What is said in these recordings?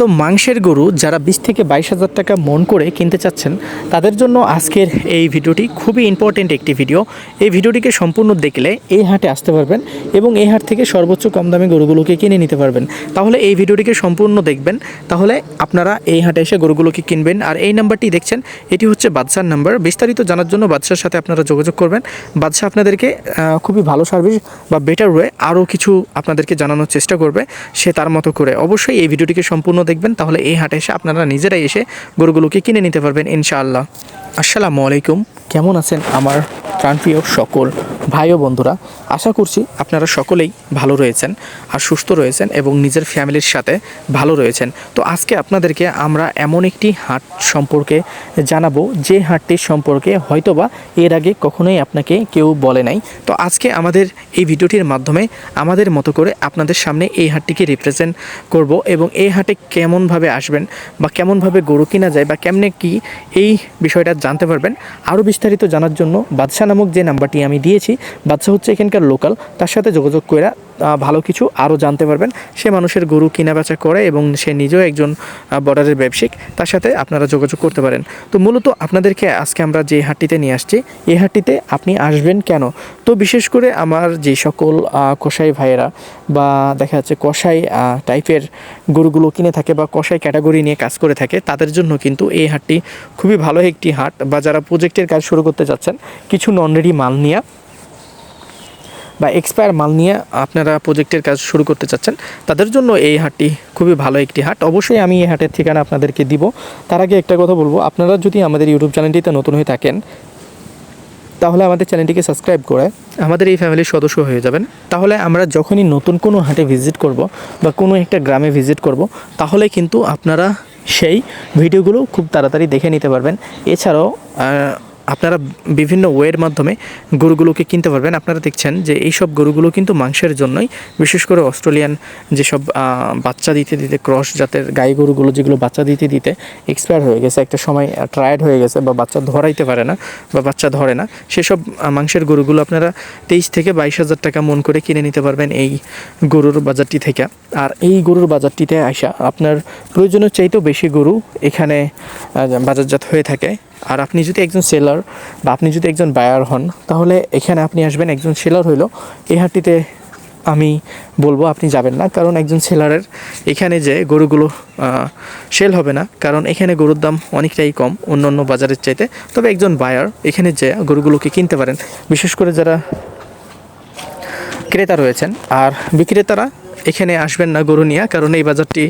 তো মাংসের গরু যারা বিশ থেকে বাইশ হাজার টাকা মন করে কিনতে চাচ্ছেন, তাদের জন্য আজকের এই ভিডিওটি খুবই ইম্পর্টেন্ট একটি ভিডিও এই ভিডিওটিকে সম্পূর্ণ দেখলে এই হাটে আসতে পারবেন এবং এই হাট থেকে সর্বোচ্চ কম দামে গরুগুলোকে কিনে নিতে পারবেন। তাহলে এই ভিডিওটিকে সম্পূর্ণ দেখবেন। তাহলে আপনারা এই হাটে এসে গরুগুলোকে কিনবেন। আর এই নাম্বারটি দেখছেন, এটি হচ্ছে বাদশার নাম্বার। বিস্তারিত জানার জন্য বাদশার সাথে আপনারা যোগাযোগ করবেন। বাদশাহ আপনাদেরকে খুবই ভালো সার্ভিস বা বেটার ওয়ে আরও কিছু আপনাদেরকে জানানোর চেষ্টা করবে। সে তার মতো করে অবশ্যই এই ভিডিওটিকে সম্পূর্ণ দেখবেন, তাহলে এই হাটে এসে আপনারা নিজেরাই এসে গরুগুলোকে কিনে নিতে পারবেন, ইনশাআল্লাহ। আসসালামু আলাইকুম। কেমন আছেন? আমার প্রাণপ্রিয় সকল ভাই ও বন্ধুরা, আশা করছি আপনারা সকলেই ভালো রয়েছেন আর সুস্থ রয়েছেন এবং নিজের ফ্যামিলির সাথে ভালো রয়েছেন। তো আজকে আপনাদেরকে আমরা এমন একটি হাট সম্পর্কে জানাব, যে হাটটির সম্পর্কে হয়তোবা এর আগে কখনোই আপনাকে কেউ বলে নাই। তো আজকে আমাদের এই ভিডিওটির মাধ্যমে আমাদের মতো করে আপনাদের সামনে এই হাটটিকে রিপ্রেজেন্ট করব এবং এই হাটে কেমনভাবে আসবেন বা কেমনভাবে গরু কিনা যায় বা কেমনে কি এই বিষয়টা জানতে পারবেন, আরও বিস্তারিত জানার জন্য বাদশা নামক যে নাম্বারটি আমি দিয়েছি বাচ্চা হচ্ছে এখানকার লোকাল তার সাথে যোগাযোগ করে ভালো কিছু আরও জানতে পারবেন। সে মানুষের গরু কেনা বেচা করে এবং সে নিজেও একজন বর্ডারের ব্যবসায়িক তার সাথে আপনারা যোগাযোগ করতে পারেন। তো মূলত আপনাদেরকে আজকে আমরা যে হাটটিতে নিয়ে আসছি এই হাটটিতে আপনি আসবেন কেন? তো বিশেষ করে আমার যে সকল কসাই ভাইয়েরা বা দেখা যাচ্ছে আহ, টাইপের গরুগুলো কিনে থাকে বা কসাই ক্যাটাগরি নিয়ে কাজ করে থাকে তাদের জন্য কিন্তু এই হাটটি খুবই ভালো একটি হাট। বা যারা প্রজেক্টের কাজ শুরু করতে যাচ্ছেন কিছু নন রেডি মাল নিয়ে বা এক্সপায়ার মাল নিয়ে আপনারা প্রজেক্টের কাজ শুরু করতে চাচ্ছেন, তাদের জন্য এই হাটটি খুবই ভালো একটি হাট। অবশ্যই আমি এই হাটের ঠিকানা আপনাদেরকে দিব। তার আগে একটা কথা বলব, আপনারা যদি আমাদের ইউটিউব চ্যানেলটিতে নতুন হয়ে থাকেন, তাহলে আমাদের চ্যানেলটিকে সাবস্ক্রাইব করে আমাদের এই ফ্যামিলির সদস্য হয়ে যাবেন। তাহলে আমরা যখনই নতুন কোনো হাটে ভিজিট করব বা কোনো একটা গ্রামে ভিজিট করব, তাহলে কিন্তু আপনারা সেই ভিডিওগুলো খুব তাড়াতাড়ি দেখে নিতে পারবেন। এছাড়াও আপনারা বিভিন্ন ওয়ের মাধ্যমে গরুগুলোকে কিনতে পারবেন। আপনারা দেখছেন যে এই সব গরুগুলো কিন্তু মাংসের জন্যই, বিশেষ করে অস্ট্রেলিয়ান যেসব বাচ্চা দিতে দিতে ক্রস জাতের গাই গরুগুলো যেগুলো বাচ্চা দিতে দিতে এক্সপায়ার হয়ে গেছে, একটা সময় ট্রায়ার্ড হয়ে গেছে বা বাচ্চা ধরাইতে পারে না বা বাচ্চা ধরে না, সেসব মাংসের গরুগুলো আপনারা তেইশ থেকে বাইশ হাজার টাকা মন করে কিনে নিতে পারবেন এই গরুর বাজারটি থেকে। আর এই গরুর বাজারটিতে আসা আপনার প্রয়োজনের চাইতেও বেশি গরু এখানে বাজারজাত হয়ে থাকে। আর আপনি যদি একজন সেলার বা আপনি যদি একজন বায়ার হন, তাহলে এখানে আপনি আসবেন, একজন সেলার হইল। এই হাটটিতে আমি বলব আপনি যাবেন না, কারণ একজন সেলারের এখানে যে গরুগুলো সেল হবে না, কারণ এখানে গরুর দাম অনেকটাই কম অন্য অন্য বাজারের চাইতে। তবে একজন বায়ার এখানে যে গরুগুলোকে কিনতে পারেন, বিশেষ করে যারা ক্রেতা রয়েছেন। আর বিক্রেতারা এখানে আসবেন না গরু নিয়ে, কারণ এই বাজারটি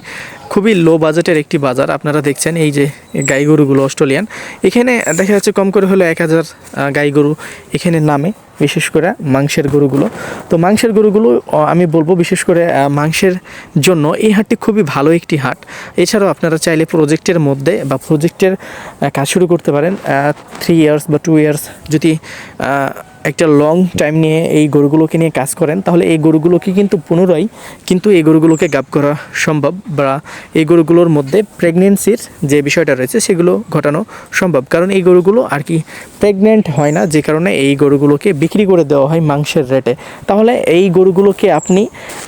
খুবই লো বাজেটের একটি বাজার। আপনারা দেখছেন এই যে গাই গরুগুলো অস্ট্রেলিয়ান। এখানে দেখা যাচ্ছে কম করে হলো এক হাজার গাই গরু এখানে নামে। বিশেষ করে মাংসের গরুগুলো। তো মাংসের গরুগুলো আমি বলব বিশেষ করে মাংসের জন্য এই হাটটি খুবই ভালো একটি হাট। এছাড়াও আপনারা চাইলে প্রজেক্টের মধ্যে বা প্রজেক্টের কাজ শুরু করতে পারেন। থ্রি ইয়ার্স বা টু ইয়ার্স যদি একটা লং টাইম নিয়ে এই গরুগুলোকে নিয়ে কাজ করেন, তাহলে এই গরুগুলোকে কিন্তু পুনরায় কিন্তু এই গরুগুলোকে গাপ করা সম্ভব বা এই গরুগুলোর মধ্যে প্রেগনেন্সির যে বিষয়টা রয়েছে সেগুলো ঘটানো সম্ভব। কারণ এই গরুগুলো আর কি প্রেগনেন্ট হয় না, যে কারণে এই গরুগুলোকে বিক্রি করে দেওয়া হয় মাংসের রেটে। তাহলে এই গরুগুলোকে আপনি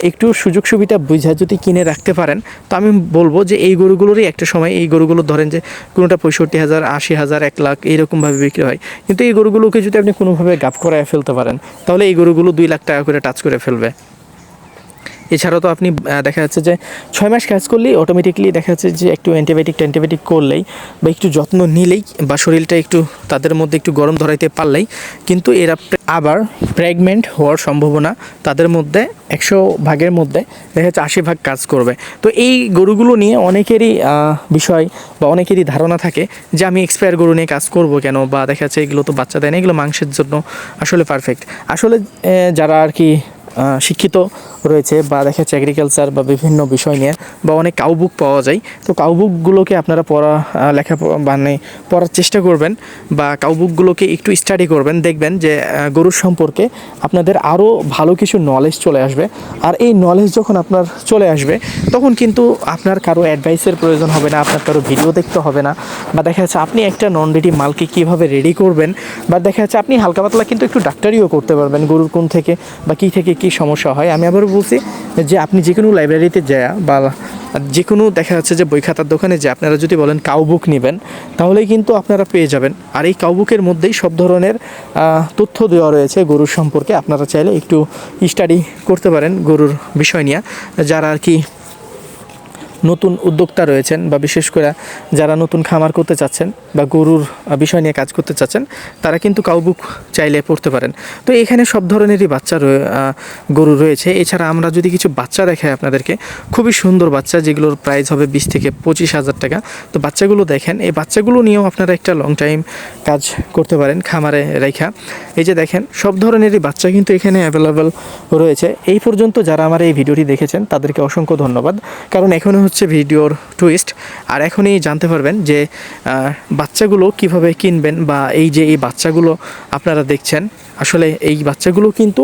একটু সুযোগ সুবিধা বুঝা যদি কিনে রাখতে পারেন, তো আমি বলব যে এই গরুগুলোরই একটা সময়, এই গরুগুলো ধরেন যে কোনোটা পঁয়ষট্টি হাজার, আশি হাজার, এক লাখ এইরকমভাবে বিক্রি হয়। কিন্তু এই গরুগুলোকে যদি আপনি কোনোভাবে গাপ করায় ফেলতে পারেন, তাহলে এই গরুগুলো দুই লাখ টাকা করে টাচ করে ফেলবে। এছাড়াও তো আপনি দেখা যাচ্ছে যে ছয় মাস কাজ করলেই অটোমেটিকলি দেখা যাচ্ছে যে একটু অ্যান্টিবায়োটিক অ্যান্টিবায়োটিক করলেই বা একটু যত্ন নিলেই বা শরীরটা একটু তাদের মধ্যে একটু গরম ধরাইতে পারলেই কিন্তু এরা আবার প্রেগনেন্ট হওয়ার সম্ভাবনা তাদের মধ্যে একশো ভাগের মধ্যে দেখা যাচ্ছে আশি ভাগ কাজ করবে। তো এই গরুগুলো নিয়ে অনেকেরই বিষয় বা অনেকেরই ধারণা থাকে যে আমি এক্সপায়ার গরু নিয়ে কাজ করব কেন বা দেখা যাচ্ছে এগুলো তো বাচ্চা দেয় না, এগুলো মাংসের জন্য আসলে পারফেক্ট আসলে যারা আর কি শিক্ষিত রয়েছে বা দেখা যাচ্ছে এগ্রিকালচার বা বিভিন্ন বিষয় নিয়ে বা অনেক কাউবুক পাওয়া যায়। তো কাউবুকগুলোকে আপনারা পড়া লেখা মানে পড়ার চেষ্টা করবেন বা কাউবুকগুলোকে একটু স্টাডি করবেন, দেখবেন যে গরুর সম্পর্কে আপনাদের আরও ভালো কিছু নলেজ চলে আসবে। আর এই নলেজ যখন আপনার চলে আসবে, তখন কিন্তু আপনার কারও অ্যাডভাইসের প্রয়োজন হবে না, আপনার কারও ভিডিও দেখতে হবে না। বা দেখা যাচ্ছে আপনি একটা নন রেডি মালকে কীভাবে রেডি করবেন, বা দেখা যাচ্ছে আপনি হালকা পাতলা কিন্তু একটু ডাক্তারিও করতে পারবেন, গরুর কোন থেকে বা কী থেকে কি সমস্যা হয়? আমি আবারও বলছি যে আপনি যে কোনো লাইব্রেরিতে যায় বা যে কোনো দেখা যাচ্ছে যে বই খাতার দোকানে যে আপনারা যদি বলেন কাউবুক নেবেন, তাহলেই কিন্তু আপনারা পেয়ে যাবেন। আর এই কাউবুকের মধ্যেই সব ধরনের তথ্য দেওয়া রয়েছে গরুর সম্পর্কে। আপনারা চাইলে একটু স্টাডি করতে পারেন গরুর বিষয় নিয়ে। যারা আর কি নতুন উদ্যোক্তা রয়েছেন বা বিশেষ করে যারা নতুন খামার করতে চাচ্ছেন বা গরুর বিষয় নিয়ে কাজ করতে চাচ্ছেন, তারা কিন্তু কাউবুক চাইলে পড়তে পারেন। তো এখানে সব ধরনেরই বাচ্চা গরু রয়েছে। এছাড়া আমরা যদি কিছু বাচ্চা দেখাই আপনাদেরকে, খুবই সুন্দর বাচ্চা যেগুলোর প্রাইস হবে বিশ থেকে পঁচিশ হাজার টাকা। তো বাচ্চাগুলো দেখেন, এই বাচ্চাগুলো নিয়েও আপনারা একটা লং টাইম কাজ করতে পারেন খামারে রেখা। এই যে দেখেন, সব ধরনেরই বাচ্চা কিন্তু এখানে অ্যাভেলেবেল রয়েছে। এই পর্যন্ত যারা আমার এই ভিডিওটি দেখেছেন, তাদেরকে অসংখ্য ধন্যবাদ। কারণ এখনও হচ্ছে ভিডিওর টুইস্ট আর এখনই জানতে পারবেন যে বাচ্চাগুলো কীভাবে কিনবেন বা এই যে এই বাচ্চাগুলো আপনারা দেখছেন, আসলে এই বাচ্চাগুলো কিন্তু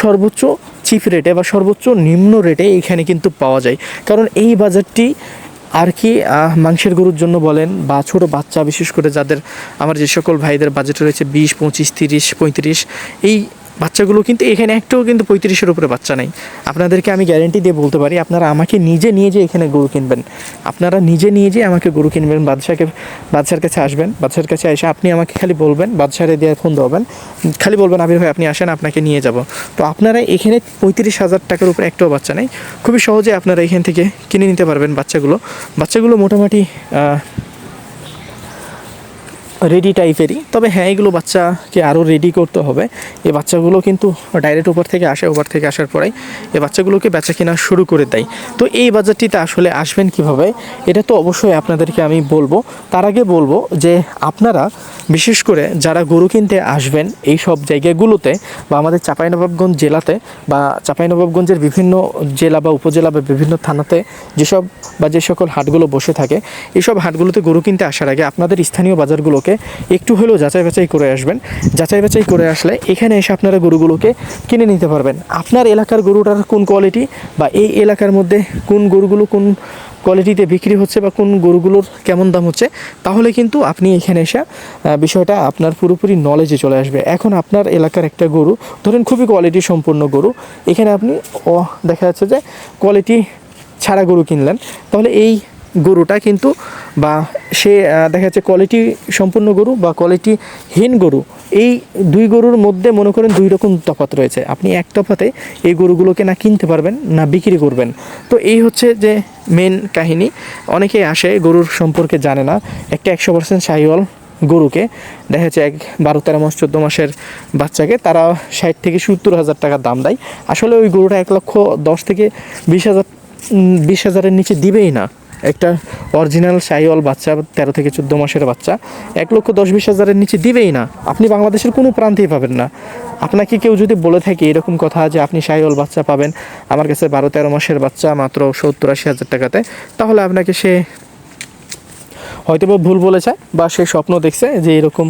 সর্বোচ্চ চিপ রেটে বা সর্বোচ্চ নিম্ন রেটে এইখানে কিন্তু পাওয়া যায়। কারণ এই বাজারটি আর কি মাংসের গরুর জন্য বলেন বা ছোট বাচ্চা বিশেষ করে যাদের, আমার যে সকল ভাইদের বাজেট রয়েছে বিশ, পঁচিশ, তিরিশ, পঁয়ত্রিশ, এই বাচ্চাগুলো কিন্তু এখানে একটাও কিন্তু পঁয়ত্রিশের উপরে বাচ্চা নেই। আপনাদেরকে আমি গ্যারেন্টি দিয়ে বলতে পারি, আপনারা আমাকে নিজে নিয়ে যে এখানে গরু কিনবেন। আপনারা নিজে নিয়ে যে আমাকে গরু কিনবেন, বাদশাকে, বাদশার কাছে আসবেন, বাদশার কাছে এসে আপনি আমাকে খালি বলবেন, বাদশারে দিয়ে ফোন দেবেন খালি বলবেন, আবির ভাই, আপনি আসেন, আপনাকে নিয়ে যাব। তো আপনারা এখানে পঁয়ত্রিশ হাজার টাকার উপরে একটাও বাচ্চা নেই। খুবই সহজে আপনারা এখান থেকে কিনে নিতে পারবেন বাচ্চাগুলো। বাচ্চাগুলো মোটামুটি রেডি টাইপেরই তবে হ্যাঁ এগুলো বাচ্চাকে আরও রেডি করতে হবে। এই বাচ্চাগুলো কিন্তু ডাইরেক্ট উপর থেকে আসে ওপার থেকে আসার পরেই এই বাচ্চাগুলোকে বেচা কেনা শুরু করে দেয়। তো এই বাজারটিতে আসলে আসবেন কীভাবে? এটা তো অবশ্যই আপনাদেরকে আমি বলব। তার আগে বলব যে আপনারা, বিশেষ করে যারা গরু কিনতে আসবেন এই সব জায়গাগুলোতে বা আমাদের চাঁপাইনবাবগঞ্জ জেলাতে বা চাঁপাইনবাবগঞ্জের বিভিন্ন জেলা বা উপজেলা বা বিভিন্ন থানাতে যেসব বা যে সকল হাটগুলো বসে থাকে এইসব হাটগুলোতে গরু কিনতে আসার আগে আপনাদের স্থানীয় বাজারগুলোকে একটু হলেও যাচাই বাছাই করে আসবেন। যাচাই বাছাই করে আসলে এখানে এসে আপনারা গরুগুলোকে কিনে নিতে পারবেন। আপনার এলাকার গরুটার কোন কোয়ালিটি বা এই এলাকার মধ্যে কোন গরুগুলো কোন কোয়ালিটিতে বিক্রি হচ্ছে বা কোন গরুগুলোর কেমন দাম হচ্ছে, তাহলে কিন্তু আপনি এখানে এসে বিষয়টা আপনার পুরোপুরি নলেজে চলে আসবে। এখন আপনার এলাকার একটা গরু, ধরেন খুবই কোয়ালিটি সম্পন্ন গরু, এখানে আপনি দেখা যাচ্ছে যে কোয়ালিটি ছাড়া গরু কিনলেন। তাহলে এই গরুটা কিন্তু বা সে দেখা যাচ্ছে কোয়ালিটি সম্পূর্ণ গরু বা কোয়ালিটি হীন গরু, এই দুই গরুর মধ্যে মনে করেন দুই রকম তফাৎ রয়েছে। আপনি এক তফাতে এই গরুগুলোকে না কিনতে পারবেন, না বিক্রি করবেন। তো এই হচ্ছে যে মেন কাহিনী। অনেকেই আসে, গরুর সম্পর্কে জানে না। একটা একশো পার্সেন্ট সাহিওয়াল গরুকে, দেখা যাচ্ছে এক বারো তেরো মাস, চোদ্দ মাসের বাচ্চাকে তারা ষাট থেকে সত্তর হাজার টাকার দাম দেয়। আসলে ওই গরুটা এক লক্ষ দশ থেকে বিশ হাজার বিশ হাজারের নিচে দিবেই না। একটা অরিজিনাল সাইওয়াল বাচ্চা, তেরো থেকে চোদ্দ মাসের বাচ্চা। এক লক্ষ দশ বিশ হাজারের নিচে দিবেই না। আপনি বাংলাদেশের কোনো প্রান্তেই পাবেন না। আপনাকে কেউ যদি বলে থাকে এরকম কথা যে আপনি সাইওয়াল বাচ্চা পাবেন, আমার কাছে বারো তেরো মাসের বাচ্চা মাত্র সত্তর আশি হাজার টাকাতে, তাহলে আপনাকে সে হয়তোবা ভুল বলেছে বা সে স্বপ্ন দেখছে যে এরকম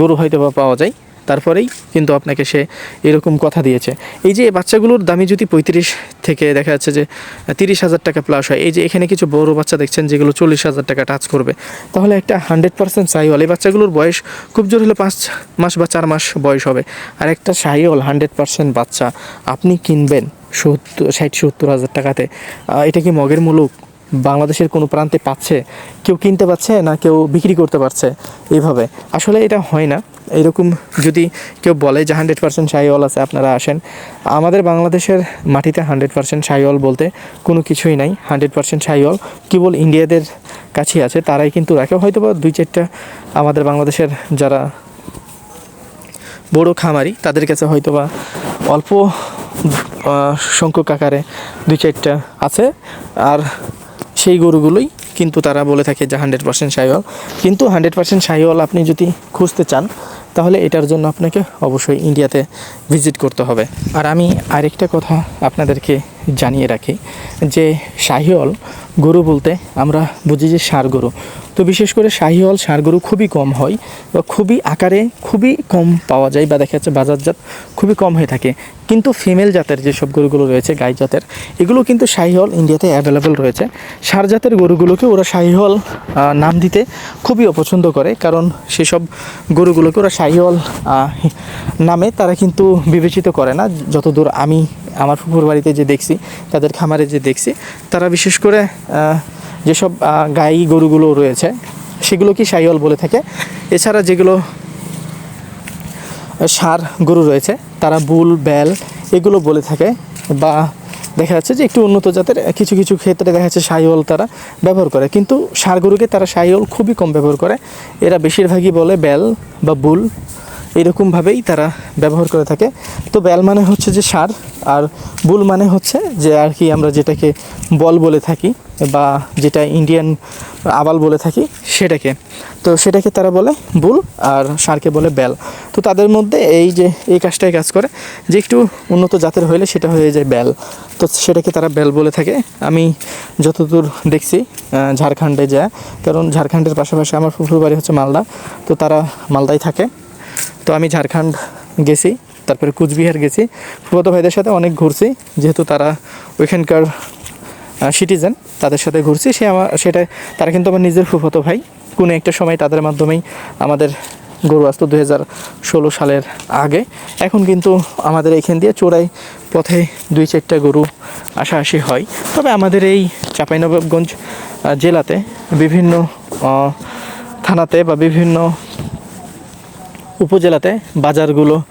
গরু হয়তোবা পাওয়া যায়। তারপরেই কিন্তু আপনাকে সে এরকম কথা দিয়েছে। এই যে বাচ্চাগুলোর দামি যদি পঁয়ত্রিশ থেকে দেখা যাচ্ছে যে তিরিশ হাজার টাকা প্লাস হয়। এই যে এখানে কিছু বড় বাচ্চা দেখছেন যেগুলো চল্লিশ হাজার টাকা টাচ করবে। তাহলে একটা হান্ড্রেড পার্সেন্ট সাইওয়াল এই বাচ্চাগুলোর বয়স খুব জোর হলে পাঁচ মাস বা চার মাস বয়স হবে। আর একটা সাইওয়াল হান্ড্রেড পার্সেন্ট বাচ্চা আপনি কিনবেন সত্তর, ষাট, সত্তর হাজার টাকাতে। এটা কি মগের মুলুক বাংলাদেশের কোনো প্রান্তে পাচ্ছে, কেউ কিনতে পারছে না কেউ বিক্রি করতে পারছে এইভাবে আসলে এটা হয় না। এরকম যদি কেউ বলে যে হান্ড্রেড পার্সেন্ট সাইওয়াল আছে, আপনারা আসেন। আমাদের বাংলাদেশের মাটিতে হান্ড্রেড পার্সেন্ট সাইওয়াল বলতে কোনো কিছুই নাই। হান্ড্রেড পার্সেন্ট সাইওয়াল কেবল ইন্ডিয়াদের কাছেই আছে। তারাই কিন্তু রাখে হয়তো বা দুই চারটা আমাদের বাংলাদেশের যারা বড় খামারি, তাদের কাছে হয়তো বা অল্প সংখ্যক আকারে দুই চারটা আছে। আর সেই গরুগুলোই কিন্তু তারা বলে থাকে যে হান্ড্রেড পার্সেন্ট সাইওয়াল কিন্তু হান্ড্রেড পার্সেন্ট সাইওয়াল আপনি যদি খুঁজতে চান তাহলে এটার জন্য আপনাকে অবশ্যই ইন্ডিয়াতে ভিজিট করতে হবে। আর আমি আরেকটা কথা আপনাদেরকে জানিয়ে রাখি, যে শাহিওয়াল গরু বলতে আমরা বুঝি যে ষাঁড় গরু। তো বিশেষ করে শাহিওয়াল ষাঁড় গরু খুবই কম হয় বা খুবই আকারে খুবই কম পাওয়া যায় বা দেখা যাচ্ছে বাজারজাত খুবই কম হয়ে থাকে। কিন্তু ফিমেল জাতের যেসব গরুগুলো রয়েছে, গাই জাতের, এগুলো কিন্তু শাহিওয়াল ইন্ডিয়াতে অ্যাভেলেবেল রয়েছে। সার জাতের গরুগুলোকে ওরা শাহিওয়াল নাম দিতে খুবই অপছন্দ করে, কারণ সেসব গরুগুলোকে ওরা শাহিওয়াল নামে তারা কিন্তু বিবেচিত করে না। যতদূর আমি আমার ফুপুর বাড়িতে যে দেখছি, তাদের খামারে যে দেখছি, তারা বিশেষ করে যেসব গাই গরুগুলো রয়েছে সেগুলোকে শাহিওয়াল বলে থাকে? এছাড়া যেগুলো, সার গরু রয়েছে, তারা বুল, বেল, এগুলো বলে থাকে বা দেখা যাচ্ছে যে একটু উন্নত জাতের কিছু কিছু ক্ষেত্রে দেখা যাচ্ছে সাইওল তারা ব্যবহার করে। কিন্তু সার গরুকে তারা সাইওল খুবই কম ব্যবহার করে। এরা বেশিরভাগই বলে বেল বা বুল। এরকমভাবেই তারা ব্যবহার করে থাকে। তো বেল মানে হচ্ছে যে সার, আর বুল মানে হচ্ছে যে আর কি আমরা যেটাকে বল বলে থাকি বা যেটা ইন্ডিয়ান আবাল বলে থাকি সেটাকে। তো সেটাকে তারা বলে বুল, আর সারকে বলে বেল। তো তাদের মধ্যে এই যে এই কাজটাই কাজ করে যে একটু উন্নত জাতের হইলে সেটা হয়ে যায় বেল। তো সেটাকে তারা ব্যাল বলে থাকে। আমি যতদূর দেখছি ঝাড়খণ্ডে যায়, কারণ ঝাড়খণ্ডের পাশাপাশি আমার ফুফুর বাড়ি হচ্ছে মালদা। তো তারা মালদায় থাকে। তো আমি ঝাড়খণ্ড গেছি, তারপরে কুচবিহার গেছি। ফুফাতো ভাইদের সাথে অনেক ঘুরছি, যেহেতু তারা ওইখানকার সিটিজেন তাদের সাথে ঘুরছি। সে আমার, সেটা, তারা কিন্তু আমার নিজের ফুফাতো ভাই। কোনো একটা সময় তাদের মাধ্যমেই আমাদের গরু আসতো দু হাজার ষোলো সালের আগে। এখন কিন্তু আমাদের এইখান দিয়ে চোরাই পথে দুই চারটা গরু আসাআসি হয়। তবে আমাদের এই চাঁপাইনবাবগঞ্জ জেলাতে বিভিন্ন থানাতে বা বিভিন্ন উপজেলাতে বাজারগুলো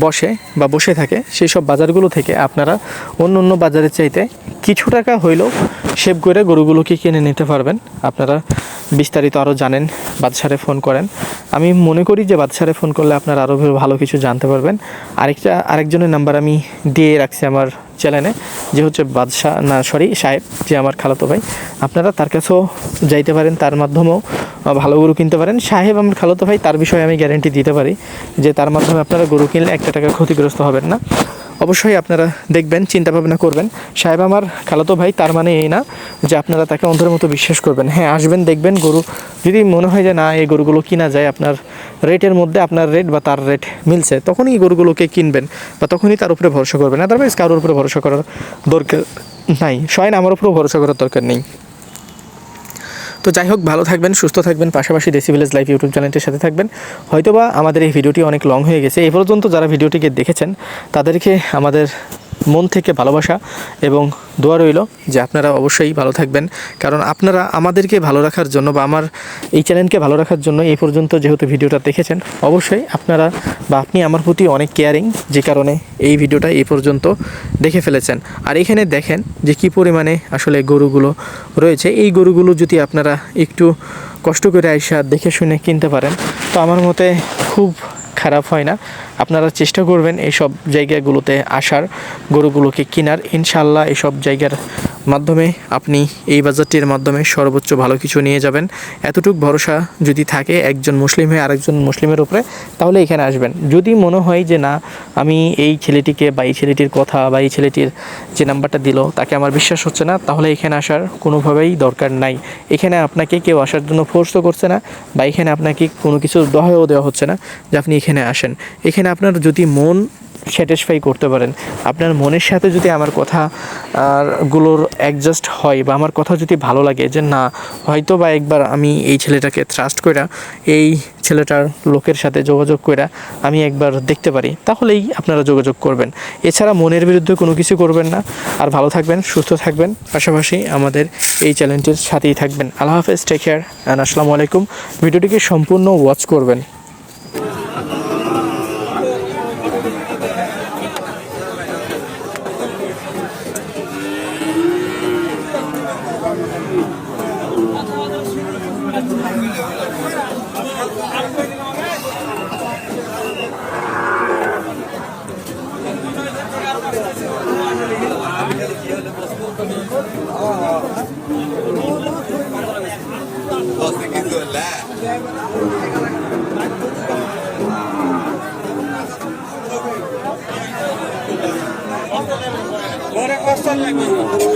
বসে বা বসে থাকে, সেই সব বাজারগুলো থেকে আপনারা অন্য অন্য বাজারের চাইতে কিছু টাকা হইলেও সেভ করে গরুগুলোকে কিনে নিতে পারবেন। আপনারা বিস্তারিত আরও জানেন, বাদশারে ফোন করেন। আমি মনে করি যে বাদশারে ফোন করলে আপনারা আরও ভালো কিছু জানতে পারবেন। আরেকটা, আরেকজনের নাম্বার আমি দিয়ে রাখছি আমার চ্যানেলে, যে হচ্ছে বাদশাহ, না সরি সাহেব, যে আমার খালাতো ভাই। আপনারা তার কাছেও যাইতে পারেন, তার মাধ্যমেও ভালো গরু কিনতে পারেন। সাহেব, আমার খালাতো ভাই, তার বিষয়ে আমি গ্যারেন্টি দিতে পারি যে তার মাধ্যমে আপনারা গরু কিনলে একটা টাকা ক্ষতিগ্রস্ত হবেন না। অবশ্যই আপনারা দেখবেন চিন্তা ভাবনা করবেন। সাহেব, আমার খালাতো ভাই, তার মানে এই না যে আপনারা তাকে অন্ধের মতো বিশ্বাস করবেন। হ্যাঁ আসবেন, দেখবেন গরু, যদি মনে হয় যে না, এই গরুগুলো কিনা যায়, আপনার রেটের মধ্যে আপনার রেট বা তার রেট মিলছে, তখনই গরুগুলোকে কিনবেন বা তখনই তার উপরে ভরসা করবেন। আদারওয়াইজ কারোর উপরে ভরসা করার দরকার নাই। সয়ন আমার উপরেও ভরসা করার দরকার নেই। তো যাই হোক, ভালো থাকবেন, সুস্থ থাকবেন, পাশাপাশি দেশি ভিলেজ লাইভ ইউটিউব চ্যানেলটির সাথে থাকবেন। হয়তোবা আমাদের এই ভিডিওটি অনেক লং হয়ে গেছে। এই পর্যন্ত যারা ভিডিওটিকে দেখেছেন, তাদেরকে আমাদের মন থেকে ভালোবাসা এবং দোয়া রইল যে আপনারা অবশ্যই ভালো থাকবেন। কারণ আপনারা আমাদেরকে ভালো রাখার জন্য বা আমার এই চ্যানেলকে ভালো রাখার জন্য এই পর্যন্ত যেহেতু ভিডিওটা দেখেছেন, অবশ্যই আপনারা বা আপনি আমার প্রতি অনেক কেয়ারিং যে কারণে এই ভিডিওটা এই পর্যন্ত দেখে ফেলেছেন। আর এখানে দেখেন যে কি পরিমাণে আসলে গরুগুলো রয়েছে। এই গরুগুলো যদি আপনারা একটু কষ্ট করে আইসা দেখে শুনে কিনতে পারেন, তো আমার মতে খুব খারাপ হয় না। আপনারা চেষ্টা করবেন এইসব জায়গাগুলোতে আসার, গরুগুলোকে কেনার। ইনশাল্লাহ এইসব জায়গার মাধ্যমে আপনি এই বাজারটির মাধ্যমে সর্বোচ্চ ভালো কিছু নিয়ে যাবেন। এতটুকু ভরসা যদি থাকে একজন মুসলিম হয়ে আরেকজন মুসলিমের উপরে, তাহলে এখানে আসবেন। যদি মনে হয় যে না, আমি এই ছেলেটিকে বা এই ছেলেটির কথা বা এই ছেলেটির যে নাম্বারটা দিল, তাকে আমার বিশ্বাস হচ্ছে না, তাহলে এখানে আসার কোনোভাবেই দরকার নাই। এখানে আপনাকে কেউ আসার জন্য ফোর্সও করছে না, বা এখানে আপনাকে কোনো কিছু দহায়ও দেওয়া হচ্ছে না যে আপনি এখানে আসেন। এখানে আপনার যদি মন স্যাটিসফাই করতে পারেন, আপনার মনের সাথে যদি আমার কথা গুলোর অ্যাডজাস্ট হয় বা আমার কথা যদি ভালো লাগে যে না, হয়তো বা একবার আমি এই ছেলেটাকে ট্রাস্ট কইরা, এই ছেলেটার লোকের সাথে যোগাযোগ কইরা আমি একবার দেখতে পারি, তাহলেই আপনারা যোগাযোগ করবেন। এছাড়া মনের বিরুদ্ধে কোনো কিছু করবেন না। আর ভালো থাকবেন, সুস্থ থাকবেন, পাশাপাশি আমাদের এই চ্যানেলটির সাথেই থাকবেন। আল্লাহ হাফেজ টেক কেয়ার অ্যান্ড আসসালামু আলাইকুম। ভিডিওটিকে সম্পূর্ণ ওয়াচ করবেন। লাগবে।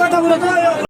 কথা বলে